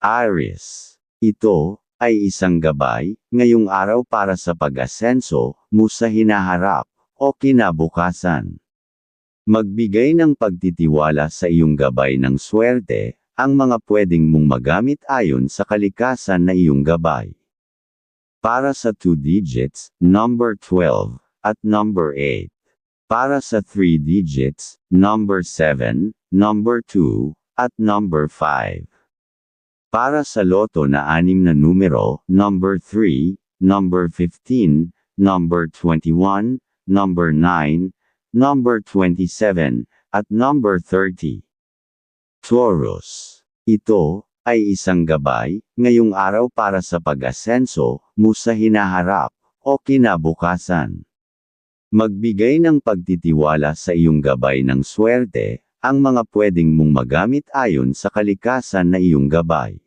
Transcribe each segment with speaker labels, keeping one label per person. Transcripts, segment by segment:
Speaker 1: Aries. Ito, ay isang gabay, ngayong araw para sa pag-asenso, mo sa hinaharap, o kinabukasan. Magbigay ng pagtitiwala sa iyong gabay ng swerte, ang mga pwedeng mong magamit ayon sa kalikasan na iyong gabay. Para sa 2 digits, number 12, at number 8. Para sa 3 digits, number 7, number 2, at number 5. Para sa loto na anim na numero, number 3, number 15, number 21, number 9, number 27, at number 30. Taurus. Ito, ay isang gabay, ngayong araw para sa pag-asenso, mo sa hinaharap, o kinabukasan. Magbigay ng pagtitiwala sa iyong gabay ng swerte, ang mga pwedeng mong magamit ayon sa kalikasan na iyong gabay.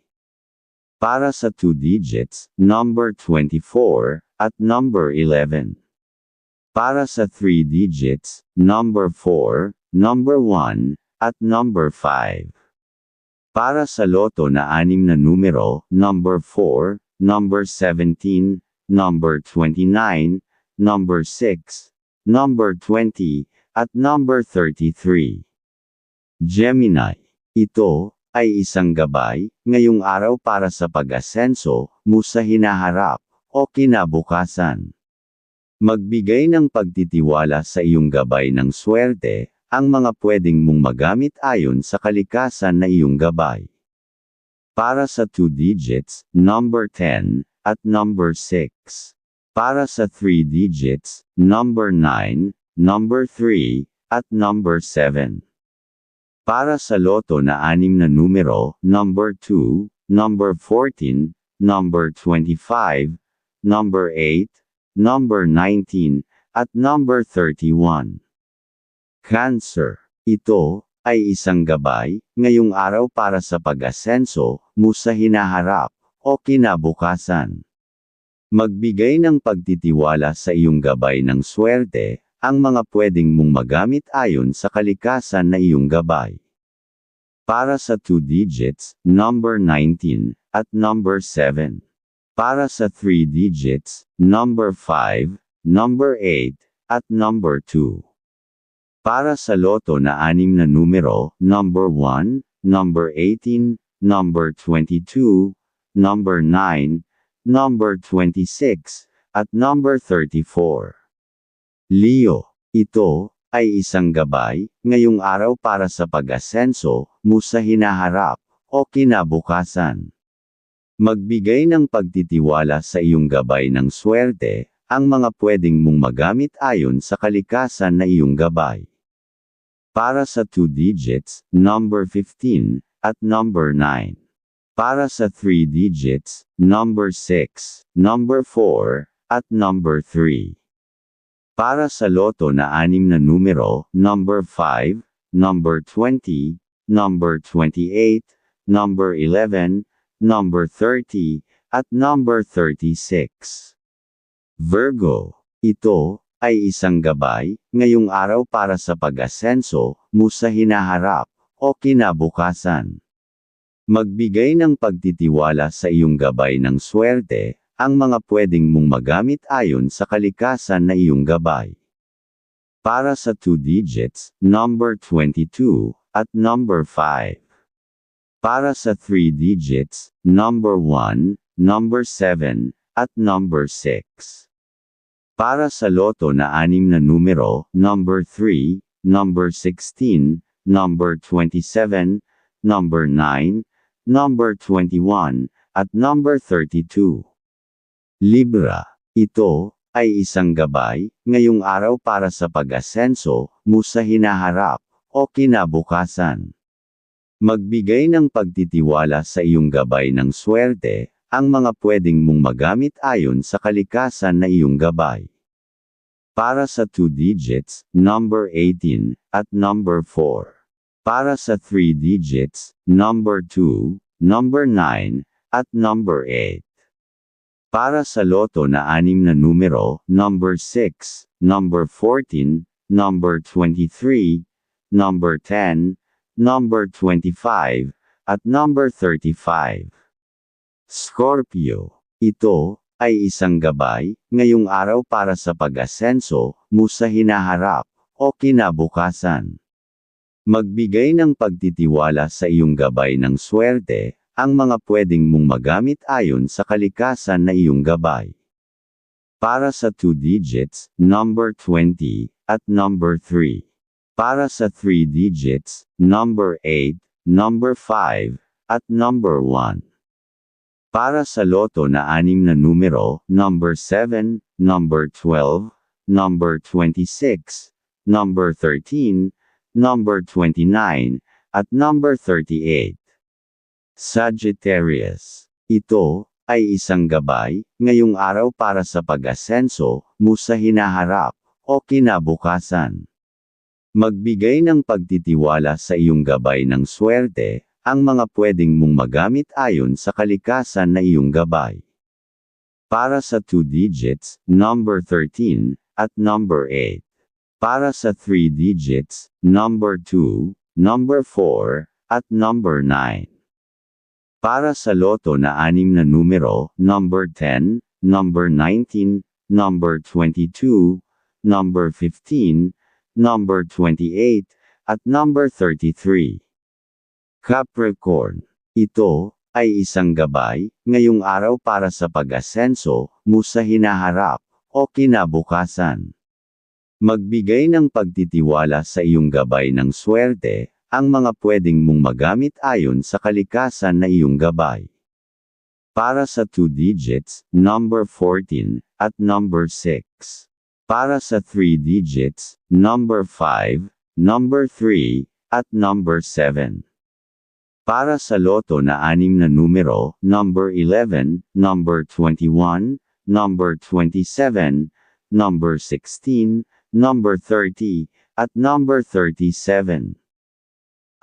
Speaker 1: Para sa 2 digits, number 24, at number 11. Para sa 3 digits, number 4, number 1, at number 5. Para sa loto na anim na numero, number 4, number 17, number 29, number 6, number 20, at number 33. Gemini. Ito, ay isang gabay, ngayong araw para sa pag-asenso, mo sa hinaharap, o kinabukasan. Magbigay ng pagtitiwala sa iyong gabay ng swerte, ang mga pwedeng mong magamit ayon sa kalikasan na iyong gabay. Para sa 2 digits, number 10, at number 6. Para sa 3 digits, number 9, number 3, at number 7. Para sa loto na anim na numero, number 2, number 14, number 25, number 8, number 19, at number 31. Cancer. Ito, ay isang gabay, ngayong araw para sa pag-asenso, mo sa hinaharap, o kinabukasan. Magbigay ng pagtitiwala sa iyong gabay ng swerte, ang mga pwedeng mong magamit ayon sa kalikasan na iyong gabay. Para sa 2 digits, number 19, at number 7. Para sa 3 digits, number 5, number 8, at number 2. Para sa loto na anim na numero, number 1, number 18, number 22, number 9, number 26, at number 34. Leo, ito, ay isang gabay, ngayong araw para sa pag-asenso, mo sa hinaharap, o kinabukasan. Magbigay ng pagtitiwala sa iyong gabay ng swerte, ang mga pwedeng mong magamit ayon sa kalikasan na iyong gabay. Para sa 2 digits, number 15, at number 9. Para sa 3 digits, number 6, number 4, at number 3. Para sa loto na anim na numero, number 5, number 20, number 28, number 11, number 30, at number 36. Virgo. Ito, ay isang gabay, ngayong araw para sa pag-asenso, mo sa hinaharap, o kinabukasan. Magbigay ng pagtitiwala sa iyong gabay ng swerte, ang mga pwedeng mong magamit ayon sa kalikasan na iyong gabay. Para sa 2 digits, number 22, at number 5. Para sa 3 digits, number 1, number 7, at number 6. Para sa loto na anim na numero, number 3, number 16, number 27, number 9, number 21, at number 32. Libra. Ito, ay isang gabay, ngayong araw para sa pag-asenso, mo sa hinaharap, o kinabukasan. Magbigay ng pagtitiwala sa iyong gabay ng swerte, ang mga pwedeng mong magamit ayon sa kalikasan na iyong gabay. Para sa 2 digits, number 18, at number 4. Para sa 3 digits, number 2, number 9, at number 8. Para sa loto na anim na numero, number 6, number 14, number 23, number 10, number 25, at number 35. Scorpio. Ito, ay isang gabay, ngayong araw para sa pag-asenso, mo sa hinaharap, o kinabukasan. Magbigay ng pagtitiwala sa iyong gabay ng swerte, ang mga pwedeng mong magamit ayon sa kalikasan na iyong gabay. Para sa 2 digits, number 20, at number 3. Para sa 3 digits, number 8, number 5, at number 1. Para sa loto na anim na numero, number 7, number 12, number 26, number 13, number 29, at number 38. Sagittarius. Ito, ay isang gabay, ngayong araw para sa pag-asenso, mo sa hinaharap, o kinabukasan. Magbigay ng pagtitiwala sa iyong gabay ng swerte, ang mga pwedeng mong magamit ayon sa kalikasan na iyong gabay. Para sa 2 digits, number 13, at number 8. Para sa 3 digits, number 2, number 4, at number 9. Para sa loto na anim na numero, number 10, number 19, number 22, number 15, number 28, at number 33. Capricorn. Ito, ay isang gabay, ngayong araw para sa pag-asenso, mo sa hinaharap, o kinabukasan. Magbigay ng pagtitiwala sa iyong gabay ng swerte, ang mga pwedeng mong magamit ayon sa kalikasan na iyong gabay. Para sa 2 digits, number 14, at number 6. Para sa 3 digits, number 5, number 3, at number 7. Para sa loto na anim na numero, number 11, number 21, number 27, number 16, number 30, at number 37.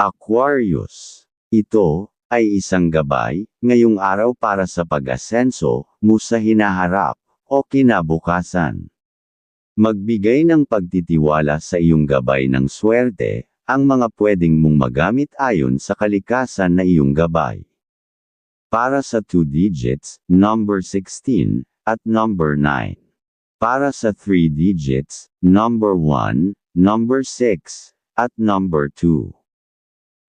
Speaker 1: Aquarius. Ito, ay isang gabay, ngayong araw para sa pag-asenso, mo sa hinaharap, o kinabukasan. Magbigay ng pagtitiwala sa iyong gabay ng swerte, ang mga pwedeng mong magamit ayon sa kalikasan na iyong gabay. Para sa 2 digits, number 16, at number 9. Para sa 3 digits, number 1, number 6, at number 2.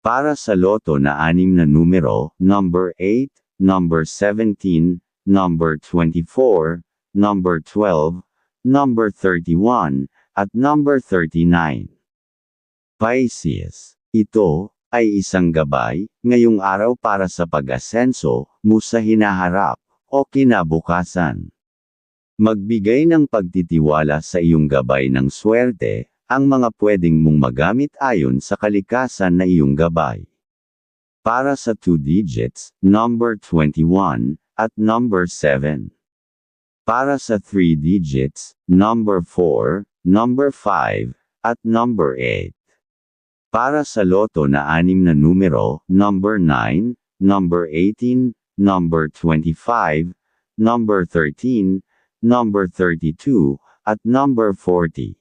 Speaker 1: Para sa loto na anim na numero, number 8, number 17, number 24, number 12, number 31, at number 39. Pisces. Ito, ay isang gabay, ngayong araw para sa pag-asenso, mo sa hinaharap, o kinabukasan. Magbigay ng pagtitiwala sa iyong gabay ng swerte, ang mga pwedeng mong magamit ayon sa kalikasan na iyong gabay. Para sa 2 digits, number 21, at number 7. Para sa 3 digits, number 4, number 5, at number 8. Para sa loto na anim na numero, number 9, number 18, number 25, number 13, number 32, at number 40.